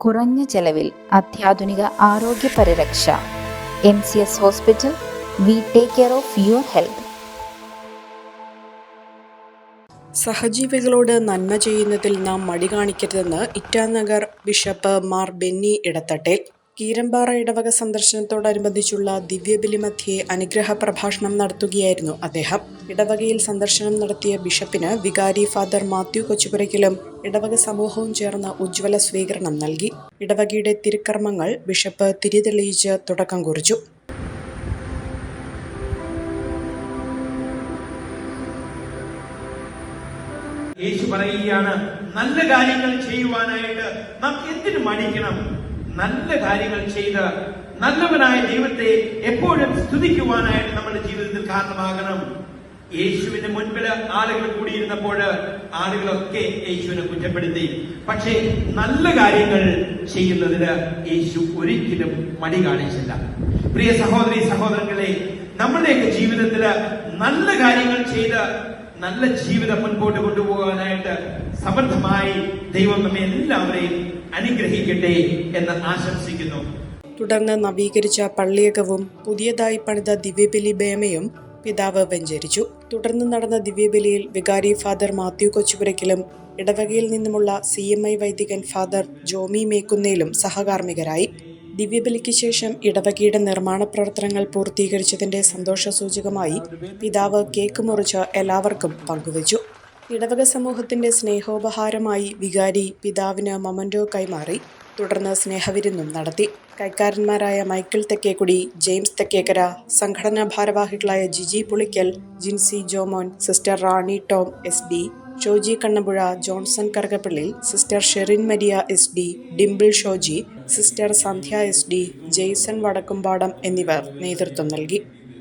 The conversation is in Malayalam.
കുറഞ്ഞ ചെലവിൽ അത്യാധുനിക ആരോഗ്യ പരിരക്ഷ. M C S hospital we take care of your health സഹജീവികളോട് നന്മ ചെയ്യുന്നതിൽ നാം മടി കാണിക്കരുതെന്ന് ഇറ്റാനഗർ ബിഷപ്പ് മാർ ബെന്നി ഇടത്തട്ടേൽ കീരമ്പാറ ഇടവക സന്ദർശനത്തോടനുബന്ധിച്ചുള്ള ദിവ്യബലിമധ്യേ അനുഗ്രഹ പ്രഭാഷണം നടത്തുകയായിരുന്നു അദ്ദേഹം. ഇടവകയിൽ സന്ദർശനം നടത്തിയ ബിഷപ്പിന് വികാരി ഫാദർ മാത്യു കൊച്ചുപുരയ്ക്കലും ഇടവക സമൂഹവും ചേർന്ന് ഉജ്ജ്വല സ്വീകരണം നൽകി. ഇടവകയുടെ തിരുക്കർമ്മങ്ങൾ ബിഷപ്പ് തിരിതെളിയിച്ച് തുടക്കം കുറിച്ചു. യേശു പറയുകയാണ് നല്ല കാര്യങ്ങൾ ചെയ്യുവാനായിട്ട് നാം എന്തിനു മടിക്കണം? നല്ല കാര്യങ്ങൾ ചെയ്ത് നല്ലവനായ ദൈവത്തെ എപ്പോഴും സ്തുതിക്കുവാനായിട്ട് നമ്മുടെ ജീവിതത്തിൽ കാരണമാകണം. യേശുവിന്റെ മുൻപിൽ ആളുകൾ കൂടിയിരുന്നപ്പോൾ ആളുകളൊക്കെ യേശുവിനെ കുറ്റപ്പെടുത്തി. പക്ഷേ നല്ല കാര്യങ്ങൾ ചെയ്യുന്നതിന് യേശു ഒരിക്കലും മടി കാണിച്ചില്ല. പ്രിയ സഹോദരി സഹോദരങ്ങളെ നമ്മുടെയൊക്കെ ജീവിതത്തിൽ നല്ല കാര്യങ്ങൾ ചെയ്ത് നല്ല ജീവിതം മുൻപോട്ട് കൊണ്ടുപോകാനായിട്ട് സമർത്ഥമായി ദൈവം നമ്മെ എല്ലാവരെയും അനുഗ്രഹിക്കട്ടെ എന്ന് ആശംസിക്കുന്നു. തുടർന്ന് നവീകരിച്ച പള്ളിയകവും പുതിയതായി പണിത ദിവ്യബലി ബേമയും പിതാവ് വെഞ്ചരിച്ചു. തുടർന്ന് നടന്ന ദിവ്യബലിയിൽ വികാരി ഫാദർ മാത്യു കൊച്ചുപുരയ്ക്കലും ഇടവകയിൽ നിന്നുമുള്ള സി എം ഐ വൈദികൻ ഫാദർ ജോമി മേക്കുന്നേലും സഹകാർമ്മികരായി. ദിവ്യബലിക്ക് ശേഷം ഇടവകയുടെ നിർമ്മാണ പ്രവർത്തനങ്ങൾ പൂർത്തീകരിച്ചതിന്റെ സന്തോഷസൂചകമായി പിതാവ് കേക്ക് മുറിച്ച് എല്ലാവർക്കും പങ്കുവച്ചു. ഇടവക സമൂഹത്തിന്റെ സ്നേഹോപഹാരമായി വികാരി പിതാവിന് മൊമന്റോ കൈമാറി. തുടർന്ന് സ്നേഹവിരുന്നും നടത്തി. കൈക്കാരന്മാരായ മൈക്കിൾ തെക്കേക്കുടി ജെയിംസ് തെക്കേക്കര സംഘടനാ ഭാരവാഹികളായ Jiji Pulickal Jincy Jomon sister Rani Tom S D Shoji Kannampuzha Johnson Karukappally sister Sherin Maria S D Dimple Shoji sister Sandhya S D Jaison Vadakkumpadam എന്നിവർ നേതൃത്വം നൽകി.